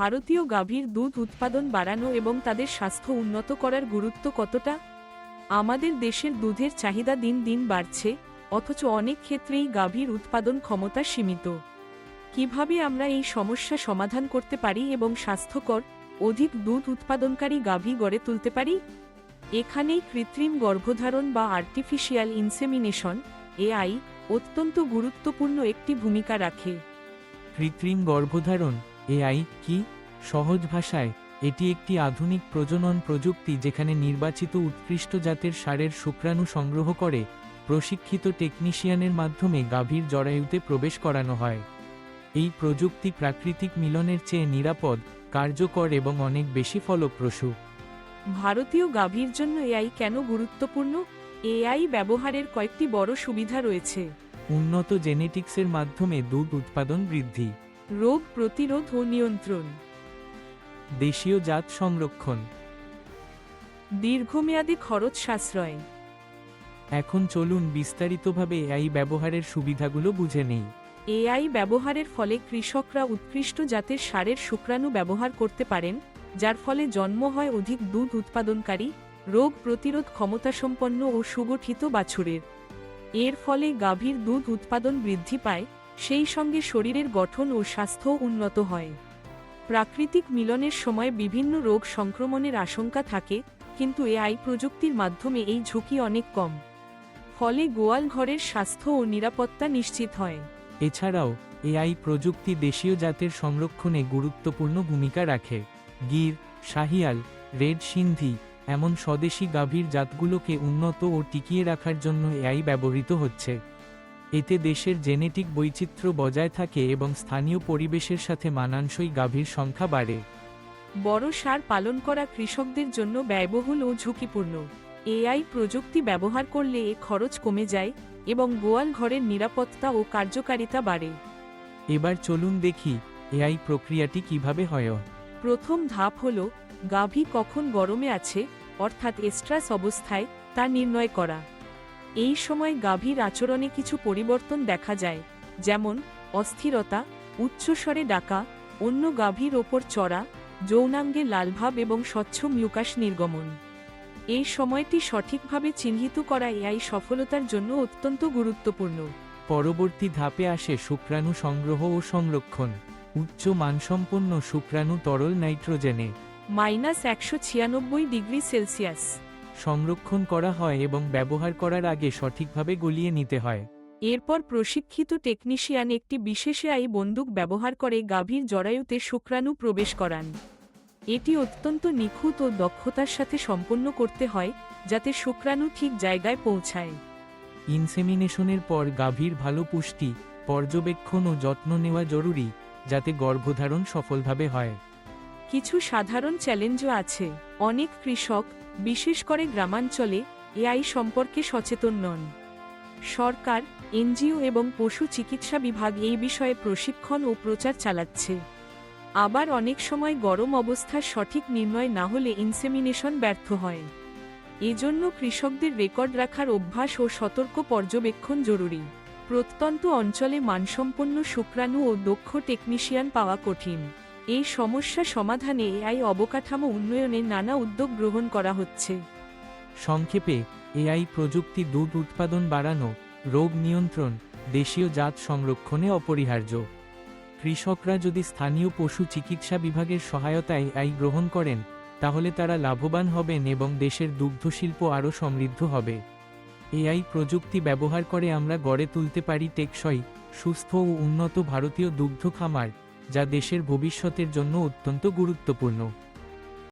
ভারতীয় গাভীর দুধ উৎপাদন বাড়ানো এবং তাদের স্বাস্থ্য উন্নত করার গুরুত্ব কতটা? আমাদের দেশের দুধের চাহিদা দিন দিন বাড়ছে, অথচ অনেক ক্ষেত্রেই গাভীর উৎপাদন ক্ষমতা সীমিত। কীভাবে আমরা এই সমস্যা সমাধান করতে পারি এবং স্বাস্থ্যকর, অধিক দুধ উৎপাদনকারী গাভী গড়ে তুলতে পারি? এখানেই কৃত্রিম গর্ভধারণ বা আর্টিফিশিয়াল ইনসেমিনেশন এআই অত্যন্ত গুরুত্বপূর্ণ একটি ভূমিকা রাখে। কৃত্রিম গর্ভধারণ এআই কি? সহজ ভাষায় এটি একটি আধুনিক প্রজনন প্রযুক্তি যেখানে নির্বাচিত উৎকৃষ্ট জাতের সারের শুক্রাণু সংগ্রহ করে প্রশিক্ষিত টেকনিশিয়ানের মাধ্যমে গাভীর জরায়ুতে প্রবেশ করানো হয়। এই প্রযুক্তি প্রাকৃতিক মিলনের চেয়ে নিরাপদ কার্যকর এবং অনেক বেশি ফলপ্রসূ। ভারতীয় গাভীর জন্য এআই কেন গুরুত্বপূর্ণ? এআই ব্যবহারের কয়েকটি বড় সুবিধা রয়েছে। উন্নত জেনেটিক্সের মাধ্যমে দুধ উৎপাদন বৃদ্ধি। রোগ প্রতিরোধ ও নিয়ন্ত্রণ। দেশীয় জাত সংরক্ষণ। দীর্ঘমেয়াদী খরচ সাশ্রয়। এখন চলুন বিস্তারিতভাবে এআই ব্যবহারের সুবিধাগুলো বুঝে নেই। এআই ব্যবহারের ফলে কৃষকরা উৎকৃষ্ট জাতের সারের শুক্রাণু ব্যবহার করতে পারেন যার ফলে জন্ম হয় অধিক দুধ উৎপাদনকারী রোগ প্রতিরোধ ক্ষমতাসম্পন্ন ও সুগঠিত বাছুরের। এর ফলে গাভীর দুধ উৎপাদন বৃদ্ধি পায় সেই সঙ্গে শরীরের গঠন ও স্বাস্থ্য উন্নত হয়। প্রাকৃতিক মিলনের সময় বিভিন্ন রোগ সংক্রমণের আশঙ্কা থাকে, কিন্তু এআই প্রযুক্তির মাধ্যমে এই ঝুঁকি অনেক কম। ফলে গোয়াল ঘরের স্বাস্থ্য ও নিরাপত্তা নিশ্চিত হয়। এছাড়াও, এআই প্রযুক্তি দেশীয় জাতের সংরক্ষণে গুরুত্বপূর্ণ ভূমিকা রাখে। গির, শাহিয়াল, রেড সিন্ধি এমন স্বদেশি গাভীর জাতগুলোকে উন্নত ও টিকিয়ে রাখার জন্য এআই ব্যবহৃত হচ্ছে। এতে দেশের জেনেটিক বৈচিত্র্য বজায় থাকে এবং স্থানীয় পরিবেশের সাথে মানানসই গাভীর সংখ্যা বাড়ে। বড় সার পালন করা কৃষকদের জন্য ব্যয়বহুল ও ঝুঁকিপূর্ণ। এআই প্রযুক্তি ব্যবহার করলে এ খরচ কমে যায় এবং গোয়াল ঘরের নিরাপত্তা ও কার্যকারিতা বাড়ে। এবার চলুন দেখি এআই প্রক্রিয়াটি কীভাবে হয়। প্রথম ধাপ হল গাভী কখন গরমে আছে অর্থাৎ এস্ট্রাস অবস্থায় তা নির্ণয় করা। এই সময় গাভীর আচরণে কিছু পরিবর্তন দেখা যায় যেমন অস্থিরতা উচ্চস্বরে ডাকা অন্য গাভীর ওপর চড়া যৌনাঙ্গে লালভাব এবং স্বচ্ছ মিউকাস নির্গমন। এই সময়টি সঠিকভাবে চিহ্নিত করা এআই সফলতার জন্য অত্যন্ত গুরুত্বপূর্ণ। পরবর্তী ধাপে আসে শুক্রাণু সংগ্রহ ও সংরক্ষণ। উচ্চ মানসম্পন্ন শুক্রাণু তরল নাইট্রোজেনে। মাইনাস একশো ছিয়ানব্বই ডিগ্রি সেলসিয়াস। সংরক্ষণ করা হয় এবং ব্যবহার করার আগে সঠিকভাবে গলিয়ে নিতে হয়। এরপর প্রশিক্ষিত টেকনিশিয়ান একটি বিশেষ আই বন্দুক ব্যবহার করে গাভীর জরায়ুতে শুক্রাণু প্রবেশ করান। এটি অত্যন্ত নিখুঁত ও দক্ষতার সাথে সম্পন্ন করতে হয় যাতে শুক্রাণু ঠিক জায়গায় পৌঁছায়। ইনসেমিনেশনের পর গাভীর ভালো পুষ্টি পর্যবেক্ষণ ও যত্ন নেওয়া জরুরি যাতে গর্ভধারণ সফলভাবে হয়। কিছু সাধারণ চ্যালেঞ্জও আছে। অনেক কৃষক, বিশেষ করে গ্রামাঞ্চলে, এআই সম্পর্কে সচেতন নন। সরকার, এনজিও এবং পশু চিকিৎসা বিভাগ এই বিষয়ে প্রশিক্ষণ ও প্রচার চালাচ্ছে। আবার অনেক সময় গরম অবস্থার সঠিক নির্ণয় না হলে ইনসেমিনেশন ব্যর্থ হয়। এজন্য কৃষকদের রেকর্ড রাখার অভ্যাস ও সতর্ক পর্যবেক্ষণ জরুরি। প্রত্যন্ত অঞ্চলে মানসম্পন্ন শুক্রাণু ও দক্ষ টেকনিশিয়ান পাওয়া কঠিন। এই সমস্যা সমাধানে এআই অবকাঠামো উন্নয়নে নানা উদ্যোগ গ্রহণ করা হচ্ছে। সংক্ষেপে, এআই প্রযুক্তি দুধ উৎপাদন বাড়ানো, রোগ নিয়ন্ত্রণ, দেশীয় জাত সংরক্ষণে অপরিহার্য। কৃষকরা যদি স্থানীয় পশু চিকিৎসা বিভাগের সহায়তায় এআই গ্রহণ করেন, তাহলে তারা লাভবান হবেন এবং দেশের দুগ্ধশিল্প আরও সমৃদ্ধ হবে। এআই প্রযুক্তি ব্যবহার করে আমরা গড়ে তুলতে পারি টেকসই, সুস্থ ও উন্নত ভারতীয় দুগ্ধ খামার যা দেশের ভবিষ্যতের জন্য অত্যন্ত গুরুত্বপূর্ণ।